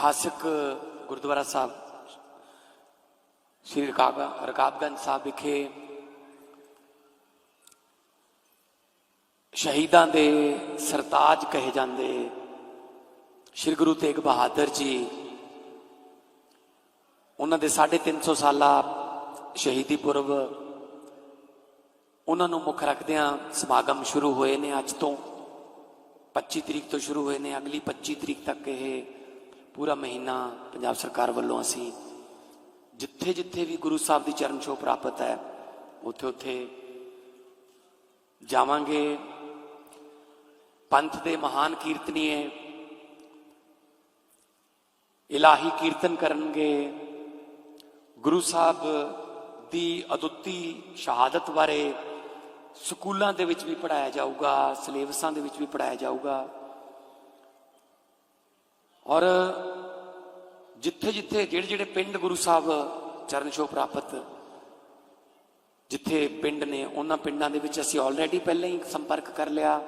ਇਤਿਹਾਸਕ ਗੁਰਦੁਆਰਾ ਸਾਹਿਬ, ਸ੍ਰੀ ਰਕਾਬ, ਰਕਾਬਗੰਜ ਸਾਹਿਬ ਵਿਖੇ ਸ਼ਹੀਦਾਂ ਦੇ ਸਰਤਾਜ ਕਹੇ ਜਾਂਦੇ। ਸ੍ਰੀ ਗੁਰੂ ਤੇਗ ਬਹਾਦਰ ਜੀ, ਉਹਨਾਂ ਦੇ 350 ਸਾਲਾ ਸ਼ਹੀਦੀ ਪੁਰਬ, ਉਹਨਾਂ ਨੂੰ ਮੁੱਖ ਰੱਖਦਿਆਂ ਸਮਾਗਮ ਸ਼ੁਰੂ ਹੋਏ ਨੇ ਅੱਜ ਤੋਂ 25 ਤਰੀਕ ਤੋਂ ਸ਼ੁਰੂ ਹੋਏ ਨੇ, ਅਗਲੀ 25 ਤਰੀਕ ਤੱਕ ਇਹ ਪੂਰਾ ਮਹੀਨਾ ਪੰਜਾਬ ਸਰਕਾਰ ਵੱਲੋਂ ਅਸੀਂ ਜਿੱਥੇ ਜਿੱਥੇ ਵੀ ਗੁਰੂ ਸਾਹਿਬ ਦੀ ਚਰਨ ਛੋਹ ਪ੍ਰਾਪਤ ਹੈ, ਉੱਥੇ ਉੱਥੇ ਜਾਵਾਂਗੇ। ਪੰਥ ਦੇ ਮਹਾਨ ਕੀਰਤਨੀਏ ਇਲਾਹੀ ਕੀਰਤਨ ਕਰਨਗੇ। ਗੁਰੂ ਸਾਹਿਬ ਦੀ ਅਦੁੱਤੀ ਸ਼ਹਾਦਤ ਬਾਰੇ ਸਕੂਲਾਂ ਦੇ ਵਿੱਚ ਵੀ ਪੜਾਇਆ ਜਾਊਗਾ, ਸਿਲੇਬਸਾਂ ਦੇ ਵਿੱਚ ਵੀ ਪੜਾਇਆ ਜਾਊਗਾ। ਔਰ ਜਿੱਥੇ ਜਿੱਥੇ ਜਿਹੜੇ ਜਿਹੜੇ ਪਿੰਡ ਗੁਰੂ ਸਾਹਿਬ ਚਰਨ ਛੋਹ ਪ੍ਰਾਪਤ ਜਿੱਥੇ ਪਿੰਡ ਨੇ, ਉਹਨਾਂ ਪਿੰਡਾਂ ਦੇ ਵਿੱਚ ਅਸੀਂ ਆਲਰੇਡੀ ਪਹਿਲਾਂ ਹੀ ਸੰਪਰਕ ਕਰ ਲਿਆ।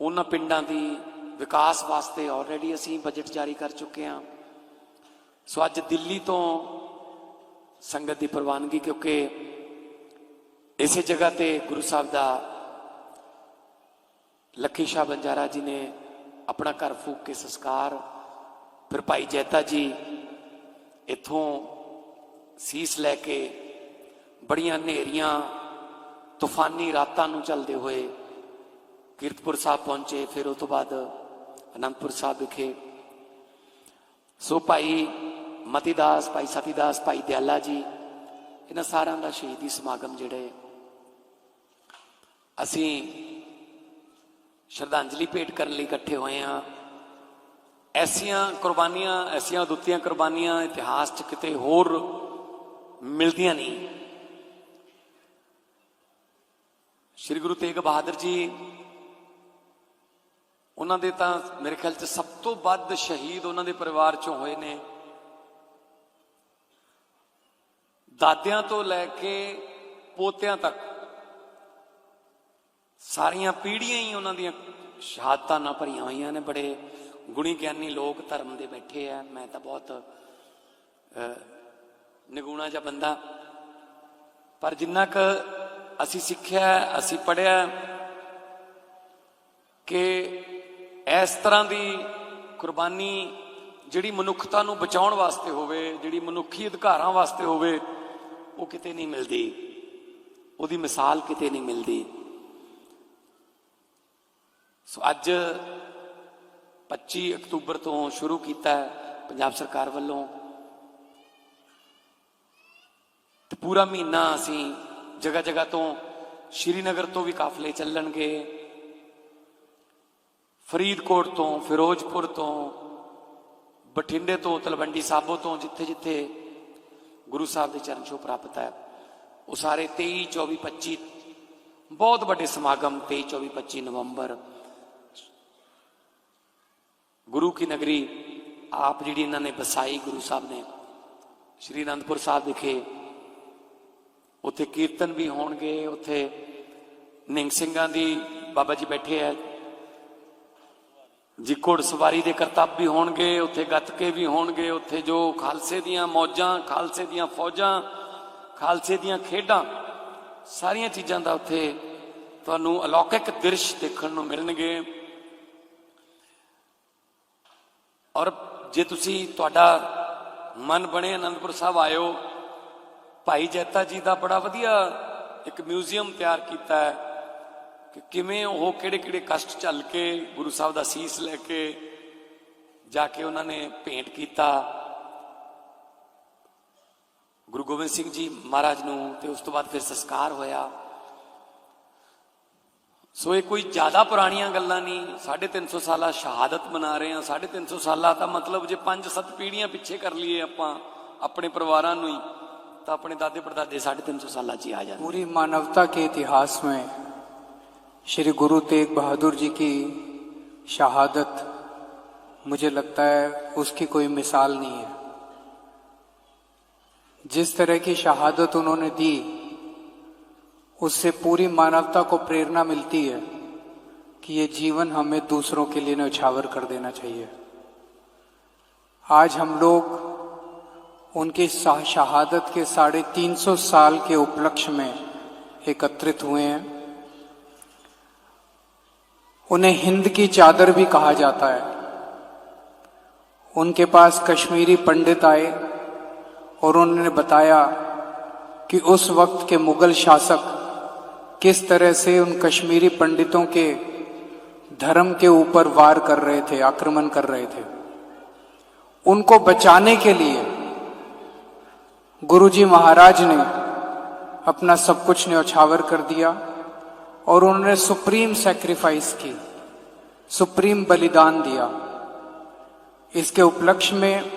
ਉਹਨਾਂ ਪਿੰਡਾਂ ਦੀ ਵਿਕਾਸ ਵਾਸਤੇ ਆਲਰੇਡੀ ਅਸੀਂ ਬਜਟ ਜਾਰੀ ਕਰ ਚੁੱਕੇ ਹਾਂ। ਸੋ ਅੱਜ ਦਿੱਲੀ ਤੋਂ ਸੰਗਤ ਦੀ ਪ੍ਰਵਾਨਗੀ, ਕਿਉਂਕਿ ਇਸੇ ਜਗ੍ਹਾ ਤੇ ਗੁਰੂ ਸਾਹਿਬ ਦਾ ਲੱਖੀ ਸ਼ਾਹ ਬੰਜਾਰਾ ਜੀ ਨੇ ਆਪਣਾ ਘਰ ਫੂਕ ਕੇ ਸੰਸਕਾਰ। ਫਿਰ ਭਾਈ ਜੈਤਾ ਜੀ ਇਥੋਂ ਸੀਸ ਲੈ ਕੇ ਬੜੀਆਂ ਹਨੇਰੀਆਂ, ਤੂਫਾਨੀ ਰਾਤਾਂ ਨੂੰ ਚੱਲਦੇ ਹੋਏ ਕੀਰਤਪੁਰ ਸਾਹਿਬ ਪਹੁੰਚੇ। ਫਿਰ ਉਸ ਤੋਂ ਬਾਅਦ ਅਨੰਦਪੁਰ ਸਾਹਿਬ ਵਿਖੇ। ਸੋ ਭਾਈ ਮਤੀਦਾਸ, ਭਾਈ ਸਤੀਦਾਸ, ਭਾਈ ਦਿਆਲਾ ਜੀ, ਇਹਨਾਂ ਸਾਰਿਆਂ ਦਾ ਸ਼ਹੀਦੀ ਸਮਾਗਮ ਜਿਹੜੇ ਅਸੀਂ ਸ਼ਰਧਾਂਜਲੀ ਭੇਟ ਕਰਨ ਲਈ ਇਕੱਠੇ ਹੋਏ ਆ ਐਸੀਆਂ ਕੁਰਬਾਨੀਆਂ, ਐਸੀਆਂ ਦੁੱਤੀਆਂ ਕੁਰਬਾਨੀਆਂ ਇਤਿਹਾਸ 'ਚ ਕਿਤੇ ਹੋਰ ਮਿਲਦੀਆਂ ਨਹੀਂ। ਸ੍ਰੀ ਗੁਰੂ ਤੇਗ ਬਹਾਦਰ ਜੀ, ਉਹਨਾਂ ਦੇ ਤਾਂ ਮੇਰੇ ਖਿਆਲ 'ਚ ਸਭ ਤੋਂ ਵੱਧ ਸ਼ਹੀਦ ਉਹਨਾਂ ਦੇ ਪਰਿਵਾਰ 'ਚੋਂ ਹੋਏ ਨੇ। ਦਾਦਿਆਂ ਤੋਂ ਲੈ ਕੇ ਪੋਤਿਆਂ ਤੱਕ ਸਾਰੀਆਂ ਪੀੜ੍ਹੀਆਂ ਹੀ ਉਹਨਾਂ ਦੀਆਂ ਸ਼ਹਾਦਤਾਂ ਨਾਲ ਭਰੀਆਂ ਹੋਈਆਂ ਨੇ। ਬੜੇ ਗੁਣੀ ਗਿਆਨੀ ਲੋਕ ਧਰਮ ਦੇ ਬੈਠੇ ਆ। ਮੈਂ ਤਾਂ ਬਹੁਤ ਨਿਗੂਣਾ ਜਿਹਾ ਬੰਦਾ। ਪਰ ਜਿੰਨਾ ਕ ਅਸੀਂ ਸਿੱਖਿਆ, ਅਸੀਂ ਪੜਿਆ ਕਿ ਇਸ ਤਰ੍ਹਾਂ ਦੀ ਕੁਰਬਾਨੀ ਜਿਹੜੀ ਮਨੁੱਖਤਾ ਨੂੰ ਬਚਾਉਣ ਵਾਸਤੇ ਹੋਵੇ, ਜਿਹੜੀ ਮਨੁੱਖੀ ਅਧਿਕਾਰਾਂ ਵਾਸਤੇ ਹੋਵੇ, ਉਹ ਕਿਤੇ ਨਹੀਂ ਮਿਲਦੀ। ਉਹਦੀ ਮਿਸਾਲ ਕਿਤੇ ਨਹੀਂ ਮਿਲਦੀ। ਸੋ ਅੱਜ 25 ਅਕਤੂਬਰ ਤੋਂ ਸ਼ੁਰੂ ਕੀਤਾ ਹੈ ਪੰਜਾਬ ਸਰਕਾਰ ਵੱਲੋਂ। ਤੇ ਪੂਰਾ ਮਹੀਨਾ ਅਸੀਂ ਜਗ੍ਹਾ ਜਗ੍ਹਾ ਤੋਂ ਸ਼੍ਰੀਨਗਰ ਤੋਂ ਵੀ ਕਾਫਲੇ ਚੱਲਣਗੇ। ਫਰੀਦਕੋਟ ਤੋਂ, ਫਿਰੋਜ਼ਪੁਰ ਤੋਂ, ਬਠਿੰਡੇ ਤੋਂ, ਤਲਵੰਡੀ ਸਾਬੋ ਤੋਂ ਜਿੱਥੇ ਜਿੱਥੇ ਗੁਰੂ ਸਾਹਿਬ ਦੇ ਚਰਨ ਛੋਹ ਪ੍ਰਾਪਤ ਹੈ, ਉਹ ਸਾਰੇ 23 24 25 ਬਹੁਤ ਵੱਡੇ ਸਮਾਗਮ 23 24 25 ਨਵੰਬਰ ਗੁਰੂ ਕੀ ਨਗਰੀ, ਆਪ ਜਿਹੜੀ ਇਹਨਾਂ ਨੇ ਬਸਾਈ ਗੁਰੂ ਸਾਹਿਬ ਨੇ, ਸ਼੍ਰੀ ਅਨੰਦਪੁਰ ਸਾਹਿਬ ਵਿਖੇ, ਉੱਥੇ ਕੀਰਤਨ ਵੀ ਹੋਣਗੇ, ਉੱਥੇ ਨਿੰਗ ਸਿੰਘਾਂ ਦੀ ਬਾਬਾ ਜੀ ਬੈਠੇ ਆ। ਜੀ ਘੋੜ ਸਵਾਰੀ ਦੇ ਕਰਤੱਵ ਵੀ ਹੋਣਗੇ, ਉੱਥੇ ਗੱਤਕੇ ਵੀ ਹੋਣਗੇ, ਉੱਥੇ ਜੋ ਖਾਲਸੇ ਦੀਆਂ ਮੌਜਾਂ, ਖਾਲਸੇ ਦੀਆਂ ਫੌਜਾਂ, ਖਾਲਸੇ ਦੀਆਂ ਖੇਡਾਂ, ਸਾਰੀਆਂ ਚੀਜ਼ਾਂ ਦਾ ਉੱਥੇ ਤੁਹਾਨੂੰ ਅਲੌਕਿਕ ਦ੍ਰਿਸ਼ ਦੇਖਣ ਨੂੰ ਮਿਲਣਗੇ। ਔਰ ਜੇ ਤੁਸੀਂ ਤੁਹਾਡਾ ਮਨ ਬਣੇ, ਅਨੰਦਪੁਰ ਸਾਹਿਬ ਆਇਓ। ਭਾਈ ਜੈਤਾ ਜੀ ਦਾ ਬੜਾ ਵਧੀਆ ਇੱਕ ਮਿਊਜ਼ੀਅਮ ਤਿਆਰ ਕੀਤਾ ਹੈ ਕਿ ਕਿਵੇਂ ਉਹ ਕਿਹੜੇ ਕਿਹੜੇ ਕਸ਼ਟ ਚੱਲ ਕੇ, ਗੁਰੂ ਸਾਹਿਬ ਦਾ ਸੀਸ ਲੈ ਕੇ ਜਾ ਕੇ ਉਹਨਾਂ ਨੇ ਭੇਂਟ ਕੀਤਾ। ਗੁਰੂ ਗੋਬਿੰਦ ਸਿੰਘ ਜੀ ਮਹਾਰਾਜ ਨੂੰ ਤੇ ਉਸ ਤੋਂ ਬਾਅਦ ਫਿਰ ਸੰਸਕਾਰ ਹੋਇਆ। ਸੋ ਇਹ ਕੋਈ ਜ਼ਿਆਦਾ ਪੁਰਾਣੀਆਂ ਗੱਲਾਂ ਨਹੀਂ 350 ਸਾਲਾ ਸ਼ਹਾਦਤ ਮਨਾ ਰਹੇ ਹਾਂ 350 ਸਾਲਾ ਤਾਂ ਮਤਲਬ ਜੇ 5-7 ਪੀੜ੍ਹੀਆਂ ਪਿੱਛੇ ਕਰ ਲਈਏ ਆਪਾਂ ਆਪਣੇ ਪਰਿਵਾਰਾਂ ਨੂੰ ਹੀ ਤਾਂ ਆਪਣੇ ਦਾਦੇ ਪੜਦਾਦੇ 350 ਸਾਲਾਂ 'ਚ ਹੀ ਆ ਜਾਂਦੇ पूरी मानवता के इतिहास में श्री गुरु तेग बहादुर जी की शहादत मुझे लगता है उसकी कोई मिसाल नहीं है जिस तरह की शहादत उन्होंने दी उससे पूरी मानवता को प्रेरणा मिलती है कि ये जीवन हमें दूसरों के लिए न्यौछावर कर देना चाहिए। आज हम लोग उनकी शहादत के साढ़े तीन सौ साल के उपलक्ष्य में एकत्रित हुए हैं। उन्हें हिंद की चादर भी कहा जाता है। उनके पास कश्मीरी पंडित आए और उन्होंने बताया कि उस वक्त के मुगल शासक किस तरह से उन कश्मीरी पंडितों के धर्म के ऊपर वार कर रहे थे, आक्रमण कर रहे थे? उनको बचाने के लिए गुरुजी महाराज ने अपना सब कुछ न्यौछावर कर दिया और उन्होंने सुप्रीम सेक्रीफाइस की, सुप्रीम बलिदान दिया। इसके उपलक्ष्य में,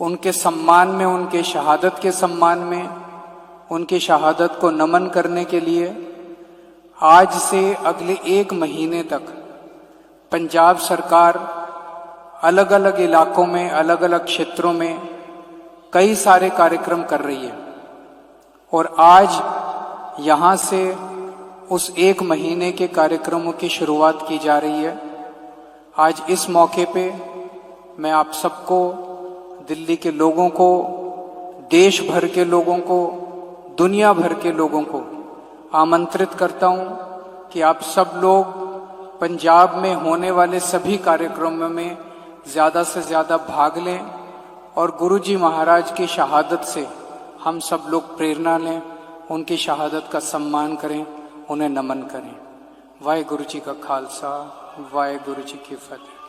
उनके सम्मान में, उनके शहादत के सम्मान में उनकी शहादत को नमन करने के लिए आज से अगले एक महीने तक पंजाब सरकार अलग अलग इलाकों में अलग अलग क्षेत्रों में कई सारे कार्यक्रम कर रही है। और आज यहाँ से उस एक महीने के कार्यक्रमों की शुरुआत की जा रही है। आज इस मौके पे मैं आप सबको, दिल्ली के लोगों को, देश भर के लोगों को दुनिया भर के लोगों को आमंत्रित करता हूँ कि आप सब लोग पंजाब में होने वाले सभी कार्यक्रमों में ज़्यादा से ज़्यादा भाग लें और गुरुजी महाराज की शहादत से हम सब लोग प्रेरणा लें, उनकी शहादत का सम्मान करें, उन्हें नमन करें। वाहे गुरु जी का खालसा वाहे गुरु जी की फतेह।